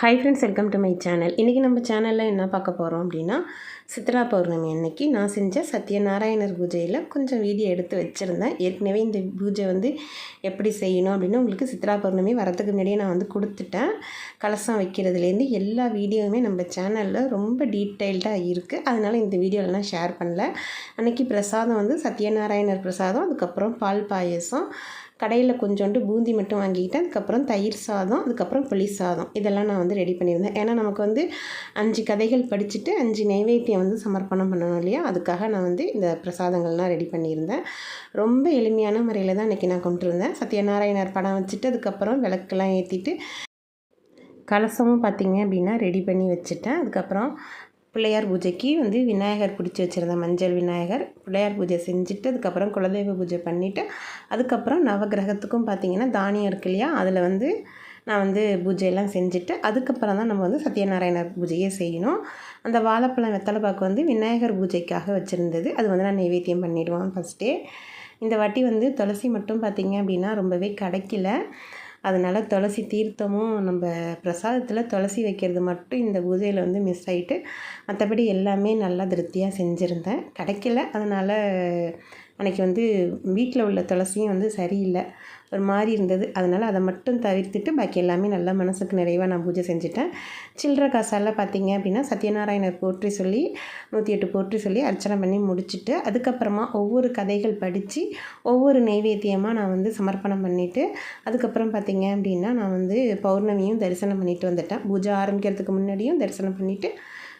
Hi friends welcome to my channel இன்றைக்கி நம்ம சேனலில் என்ன பார்க்க போகிறோம் அப்படின்னா சித்ரா பௌர்ணமி அன்னைக்கு நான் செஞ்ச சத்யநாராயணர் பூஜையில் கொஞ்சம் வீடியோ எடுத்து வச்சுருந்தேன். ஏற்கனவே இந்த பூஜை வந்து எப்படி செய்யணும் அப்படின்னு உங்களுக்கு சித்ரா பௌர்ணமி வரதுக்கு முன்னாடியே நான் வந்து கொடுத்துட்டேன். கலசம் வைக்கிறதுலேருந்து எல்லா வீடியோவுமே நம்ம சேனலில் ரொம்ப டீட்டெயில்டாக இருக்குது அதனால் இந்த வீடியோலாம் ஷேர் பண்ணல. அன்றைக்கி பிரசாதம் வந்து சத்யநாராயணர் பிரசாதம் அதுக்கப்புறம் பால் பாயசம் கடையில் கொஞ்சோண்டு பூந்தி மட்டும் வாங்கிக்கிட்டேன் அதுக்கப்புறம் தயிர் சாதம் அதுக்கப்புறம் புளி சாதம். இதெல்லாம் நான் வந்து ரெடி பண்ணியிருந்தேன். ஏன்னா நமக்கு வந்து அஞ்சு கதைகள் படிச்சுட்டு அஞ்சு நைவேத்தியம் வந்து சமர்ப்பணம் பண்ணணும் இல்லையா? அதுக்காக நான் வந்து இந்த பிரசாதங்கள்லாம் ரெடி பண்ணியிருந்தேன். ரொம்ப எளிமையான முறையில் தான் இன்றைக்கி நான் கொண்டு இருந்தேன் சத்யநாராயணர் படம் வச்சுட்டு அதுக்கப்புறம் விளக்கெல்லாம் ஏற்றிட்டு கலசமும் பார்த்திங்க அப்படின்னா ரெடி பண்ணி வச்சுட்டேன். அதுக்கப்புறம் பிள்ளையார் பூஜைக்கு வந்து விநாயகர் பிடிச்சி வச்சுருந்தேன் மஞ்சள் விநாயகர். பிள்ளையார் பூஜை செஞ்சுட்டு அதுக்கப்புறம் குலதெய்வ பூஜை பண்ணிவிட்டு அதுக்கப்புறம் நவகிரகத்துக்கும் பார்த்திங்கன்னா தானியம் இருக்கு இல்லையா? அதில் வந்து நான் வந்து பூஜையெல்லாம் செஞ்சுட்டு அதுக்கப்புறம் தான் நம்ம வந்து சத்யநாராயணர் பூஜையே செய்யணும். அந்த வாழைப்பழம் வெத்தலை பாக்கு வந்து விநாயகர் பூஜைக்காக வச்சுருந்தது. அது வந்து நான் நைவேத்தியம் பண்ணிவிடுவேன் ஃபஸ்ட்டே இந்த வாட்டி வந்து துளசி மட்டும் பார்த்திங்க அப்படின்னா ரொம்பவே கிடைக்கல. அதனால் துளசி தீர்த்தமும் நம்ம பிரசாதத்தில் துளசி வைக்கிறது மட்டும் இந்த பூஜையில் வந்து மிஸ் ஆகிட்டு மற்றபடி எல்லாமே நல்லா திருப்தியாக செஞ்சுருந்தேன். கிடைக்கல. அதனால் அன்றைக்கி வந்து வீட்டில் உள்ள துளசியும் வந்து சரியில்லை. ஒரு மாதிரி இருந்தது. அதனால் அதை மட்டும் தவிர்த்துட்டு பாக்கி எல்லாமே நல்லா மனசுக்கு நிறைவாக நான் பூஜை செஞ்சுட்டேன். சில்லற காசால் பார்த்தீங்க அப்படின்னா சத்யநாராயணர் போற்றி சொல்லி நூற்றி எட்டு போற்றி சொல்லி அர்ச்சனை பண்ணி முடிச்சுட்டு அதுக்கப்புறமா ஒவ்வொரு கதைகள் படித்து ஒவ்வொரு நைவேத்தியமாக நான் வந்து சமர்ப்பணம் பண்ணிவிட்டு அதுக்கப்புறம் பார்த்திங்க அப்படின்னா நான் வந்து பௌர்ணமியும் தரிசனம் பண்ணிட்டு வந்துட்டேன். பூஜை ஆரம்பிக்கிறதுக்கு முன்னாடியும் தரிசனம் பண்ணிவிட்டு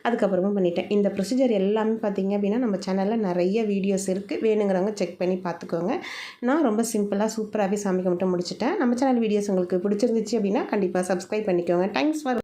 அதுக்கப்புறமா பண்ணிட்டேன். இந்த ப்ரொசீஜர் எல்லாமே பார்த்திங்க அப்படின்னா நம்ம சேனலில் நிறைய வீடியோஸ் இருக்குது வேணுங்கிறவங்க செக் பண்ணி பார்த்துக்கோங்க. நான் ரொம்ப சிம்பிளாக சூப்பராகவே சாமி கும்பிட்டு முடிச்சிட்டேன். நம்ம சேனல் வீடியோஸ் உங்களுக்கு பிடிச்சிருந்துச்சு அப்படின்னா கண்டிப்பாக சப்ஸ்கிரைப் பண்ணிக்கோங்க. Thanks for